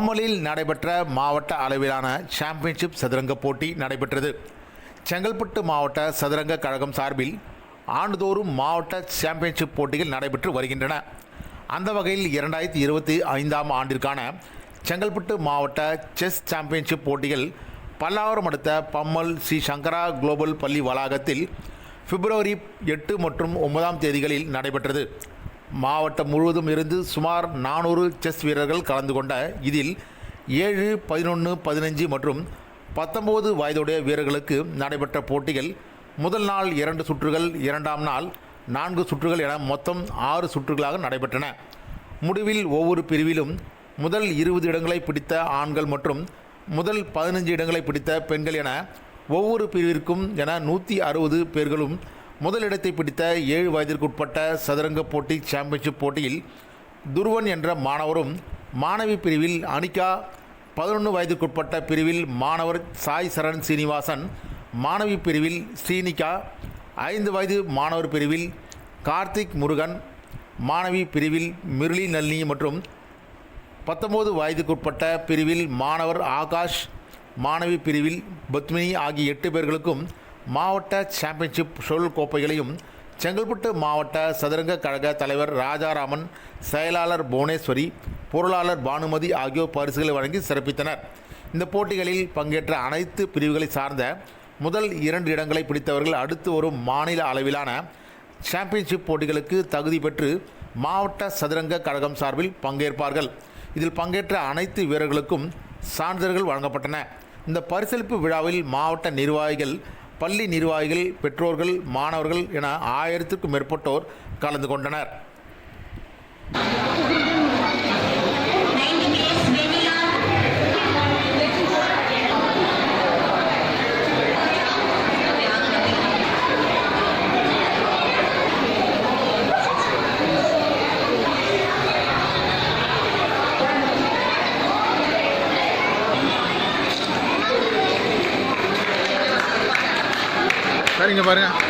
பம்மலில் நடைபெற்ற மாவட்ட அளவிலான சாம்பியன்ஷிப் சதுரங்க போட்டி நடைபெற்றது. செங்கல்பட்டு மாவட்ட சதுரங்க கழகம் சார்பில் ஆண்டுதோறும் மாவட்ட சாம்பியன்ஷிப் போட்டிகள் நடைபெற்று வருகின்றன. அந்த வகையில் இரண்டாயிரத்தி இருபத்தி ஐந்தாம் ஆண்டிற்கான செங்கல்பட்டு மாவட்ட செஸ் சாம்பியன்ஷிப் போட்டிகள் பல்லாவரம் அடுத்த பம்மல் ஸ்ரீ சங்கரா குளோபல் பள்ளி வளாகத்தில் பிப்ரவரி எட்டு மற்றும் ஒன்பதாம் தேதிகளில் நடைபெற்றது. மாவட்டம் முழுவதும் இருந்து சுமார் நானூறு செஸ் வீரர்கள் கலந்து கொண்ட இதில் ஏழு பதினொன்று பதினஞ்சு மற்றும் பத்தொம்போது வயதுடைய வீரர்களுக்கு நடைபெற்ற போட்டிகள் முதல் நாள் இரண்டு சுற்றுகள் இரண்டாம் நாள் நான்கு சுற்றுகள் என மொத்தம் ஆறு சுற்றுகளாக நடைபெற்றன. முடிவில் ஒவ்வொரு பிரிவிலும் முதல் இருபது இடங்களை பிடித்த ஆண்கள் மற்றும் முதல் பதினஞ்சு இடங்களை பிடித்த பெண்கள் என ஒவ்வொரு பிரிவிற்கும் என நூற்றி அறுபது பேர்களும் முதலிடத்தை பிடித்த ஏழு வயதிற்குட்பட்ட சதுரங்க போட்டி சாம்பியன்ஷிப் போட்டியில் துருவன் என்ற மாணவரும் மாணவி பிரிவில் அனிகா பதினொன்று வயதுக்குட்பட்ட பிரிவில் மாணவர் சாய் சரண் சீனிவாசன் மாணவி பிரிவில் ஸ்ரீனிகா ஐந்து வயது மாணவர் பிரிவில் கார்த்திக் முருகன் மாணவி பிரிவில் மிருளி நளினி மற்றும் பத்தொம்போது வயதுக்குட்பட்ட பிரிவில் மாணவர் ஆகாஷ் மாணவி பிரிவில் பத்மினி ஆகிய எட்டு பேர்களுக்கும் மாவட்ட சாம்பியன்ஷிப் சொல் கோப்பைகளையும் செங்கல்பட்டு மாவட்ட சதுரங்க கழக தலைவர் ராஜாராமன் செயலாளர் புவனேஸ்வரி பொருளாளர் பானுமதி ஆகியோர் பரிசுகளை வழங்கி சிறப்பித்தனர். இந்த போட்டிகளில் பங்கேற்ற அனைத்து பிரிவுகளை சார்ந்த முதல் இரண்டு இடங்களை பிடித்தவர்கள் அடுத்து வரும் மாநில அளவிலான சாம்பியன்ஷிப் போட்டிகளுக்கு தகுதி பெற்று மாவட்ட சதுரங்க கழகம் சார்பில் பங்கேற்பார்கள். இதில் பங்கேற்ற அனைத்து வீரர்களுக்கும் சான்றிதழ்கள் வழங்கப்பட்டன. இந்த பரிசளிப்பு விழாவில் மாவட்ட நிர்வாகிகள் பள்ளி நிர்வாகிகள் பெற்றோர்கள் மாணவர்கள் என ஆயிரத்திற்கும் மேற்பட்டோர் கலந்து கொண்டனர். சரிங்க பாருங்க.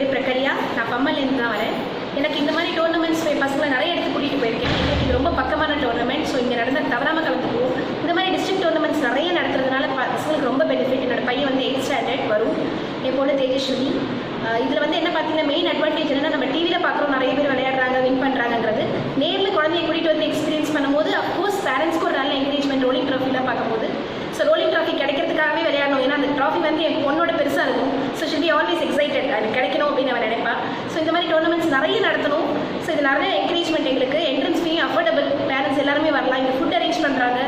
பேர் பிரகரியா. நான் பம்மல்லேருந்து தான் வரேன் எனக்கு இந்த மாதிரி டோர்னமெண்ட்ஸ் பசங்களை நிறைய இடத்துக்கு கூட்டிகிட்டு போயிருக்கேன். எனக்கு இது ரொம்ப பக்கமான டோர்னமெண்ட் ஸோ இங்கே நடந்த தவறாமல் கலந்துக்குவோம். இந்த மாதிரி டிஸ்ட்ரிக்ட் டோர்னமெண்ட்ஸ் நிறைய நடத்துறதுனால பசங்களுக்கு ரொம்ப பெனிஃபிட் என்னோட பையன் வந்து எயிட் ஸ்டாண்டர்ட் வரும். என் பொண்ணு தேஜஸ்வினி. இதில் வந்து என்ன பார்த்தீங்கன்னா மெயின் அட்வான்டேஜ் என்னன்னா நம்ம டிவியில் பார்க்குறோம். நிறைய பேர் விளையாடுறாங்க வின் பண்ணுறாங்கன்றது நேரில் குழந்தைய கூட்டிகிட்டு வந்து எக்ஸ்பீரியன்ஸ் பண்ணும்போது அஃப்கோர்ஸ் பேரண்ட்ஸ்க்கு ஒரு நல்ல என்கரேஜ்மெண்ட் ரோலிங் ட்ராஃபிலாம் பார்க்கும்போது. ஸோ ரோலிங் ட்ராஃபி கிடைக்கிறதுக்காகவே விளையாடணும். ஏன்னா அந்த ட்ராஃபி வந்து என் பொண்ணோட பெருசாக இருக்கும் so should be always excited அது கிடைக்கணும் அப்படின்னு அவன் நினைப்பான். ஸோ இந்த மாதிரி டோர்னமெண்ட்ஸ் நிறைய நடத்தணும். ஸோ இது நிறைய என்கரேஜ்மெண்ட் எங்களுக்கு. என்ட்ரன்ஸ் ஃபீ அஃபோர்டபுள் பேரண்ட்ஸ் எல்லாருமே வரலாம். இங்கே ஃபுட் அரேஞ்ச் பண்ணுறாங்க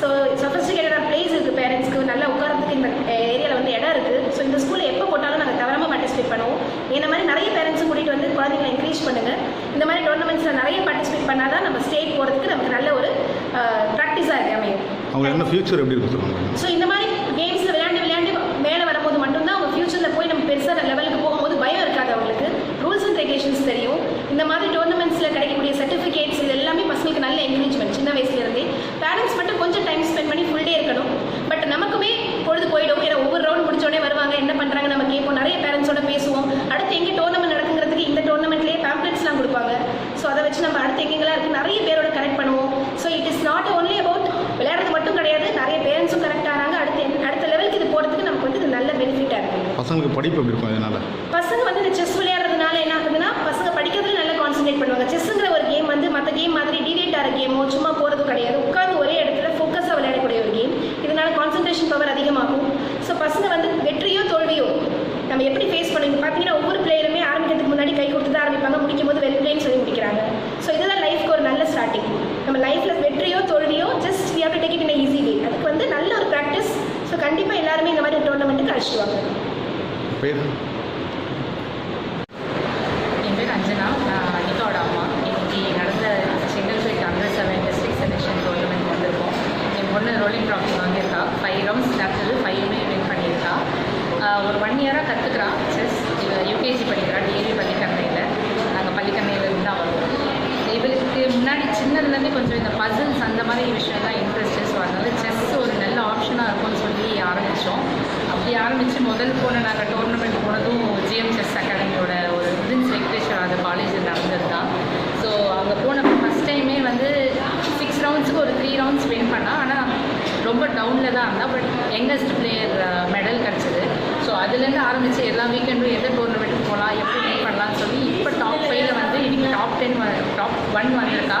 ஸோ சொஃபிஸ்டிகேட்டடான பிளேஸ் இருக்குது பேரண்ட்ஸ்க்கு நல்லா உட்காரத்துக்கு இந்த ஏரியாவில் வந்து இடம் இருக்குது ஸோ இந்த ஸ்கூலில் எப்போ போட்டாலும் நாங்கள் தவறாமல் பார்ட்டிசிபேட் பண்ணுவோம். இந்த மாதிரி நிறைய பேரண்ட்ஸும் கூட்டிகிட்டு வந்து குழந்தைங்களை என்கரேஜ் பண்ணுங்கள் இந்த மாதிரி டோர்னமெண்ட்ஸில் நிறைய பார்ட்டிசிபேட் பண்ணால் தான் நம்ம ஸ்டேட் போகிறதுக்கு நமக்கு நல்ல ஒரு ப்ராக்டிஸாக இருக்கு அமையும். அவங்க என்ன ஃபியூச்சர் எப்படி இருக்கு ஸோ பசங்களுக்கு படிப்பு எப்படி இருக்கும் அதனால்? பசில்ஸ் அந்த மாதிரி விஷயம்லாம் இன்ட்ரெஸ்ட்டு ஸோ அதனால செஸ் ஒரு நல்ல ஆப்ஷனாக இருக்கும்னு சொல்லி ஆரம்பித்தோம் அப்படி ஆரம்பித்து முதல் போன நாங்கள் டோர்னமெண்ட் போனதும் ஜிஎம் செஸ் அகாடமியோட ஒரு வின் வெங்கடேஸ்வர் அந்த காலேஜில் நடந்தது தான் ஸோ அங்கே போனப்போ ஃபஸ்ட் டைமே வந்து சிக்ஸ் ரவுண்ட்ஸுக்கு ஒரு த்ரீ ரவுண்ட்ஸ் வின் பண்ணால் ஆனால் ரொம்ப டவுனில் தான் இருந்தால் பட் யங்கஸ்ட் பிளேயர் மெடல் கிடச்சிது. ஸோ அதுலேருந்து ஆரம்பித்து எல்லா வீக்கெண்டும் எந்த டோர்னமெண்ட்டுக்கு போகலாம் எப்படி வின் பண்ணலாம்னு சொல்லி இப்போ டாப் ஃபைவ்ல வந்து இன்னைக்கு டாப் டென் டாப் ஒன் வந்திருக்கா.